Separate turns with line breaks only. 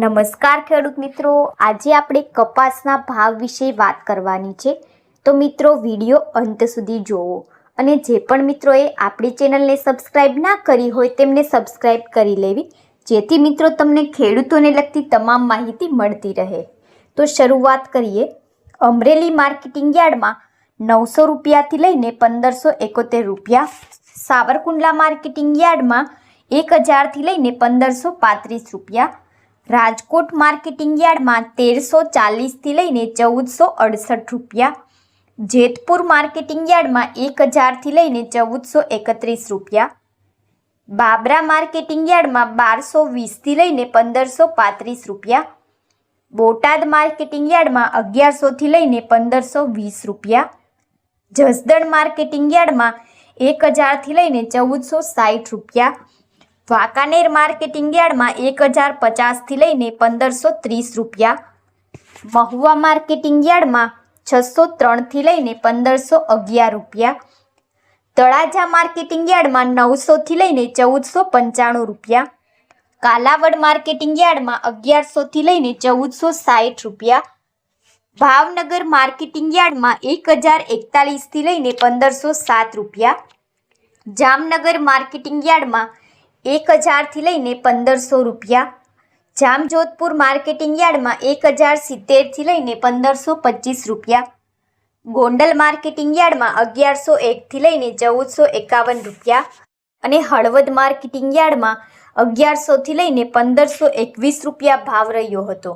નમસ્કાર ખેડૂત મિત્રો. આજે આપણે કપાસના ભાવ વિશે વાત કરવાની છે. તો મિત્રો, વીડિયો અંત સુધી જોવો અને જે પણ મિત્રોએ આપણી ચેનલને સબસ્ક્રાઇબ ના કરી હોય તેમને સબસ્ક્રાઇબ કરી લેવી. જેથી મિત્રો તમને ખેડૂતોને લગતી તમામ માહિતી મળતી રહે. તો શરૂઆત કરીએ. અમરેલી માર્કેટિંગ યાર્ડમાં નવસો રૂપિયાથી લઈને પંદરસો એકોતેર રૂપિયા. સાવરકુંડલા માર્કેટિંગ યાર્ડમાં એક હજારથી લઈને પંદરસો પાંત્રીસ રૂપિયા. રાજકોટ માર્કેટિંગ યાર્ડમાં તેરસો ચાલીસથી લઈને ચૌદસો અડસઠ રૂપિયા. જેતપુર માર્કેટિંગ યાર્ડમાં એક હજારથી લઈને ચૌદસો એકત્રીસ રૂપિયા. બાબરા માર્કેટિંગ યાર્ડમાં બારસો વીસથી લઈને પંદરસો પાંત્રીસ રૂપિયા. બોટાદ માર્કેટિંગ યાર્ડમાં અગિયારસોથી લઈને પંદરસો વીસ રૂપિયા. જસદણ માર્કેટિંગ યાર્ડમાં એક હજારથી લઈને ચૌદસો સાઠ રૂપિયા. વાંકાનેર માર્કેટિંગ યાર્ડમાં એક હજાર પચાસથી લઈને પંદરસો ત્રીસ રૂપિયા. મહુવા માર્કેટિંગ યાર્ડમાં છસો ત્રણથી લઈને પંદરસો અગિયાર રૂપિયા. તળાજા માર્કેટિંગ યાર્ડમાં નવસોથી લઈને ચૌદસો પંચાણું રૂપિયા. કાલાવડ માર્કેટિંગ યાર્ડમાં અગિયારસોથી લઈને ચૌદસો સાઠ રૂપિયા. ભાવનગર માર્કેટિંગ યાર્ડમાં એક હજાર એકતાલીસથી લઈને પંદરસો સાત રૂપિયા. જામનગર માર્કેટિંગ યાર્ડમાં એક હજારથી લઈને પંદરસો રૂપિયા. જામજોધપુર માર્કેટિંગ યાર્ડમાં એક હજાર સિત્તેરથી લઈને પંદરસો પચીસ રૂપિયા. ગોંડલ માર્કેટિંગ યાર્ડમાં અગિયારસો એકથી લઈને ચૌદસો એકાવન રૂપિયા. અને હળવદ માર્કેટિંગ યાર્ડમાં અગિયારસોથી લઈને પંદરસો એકવીસ રૂપિયા ભાવ રહ્યો હતો.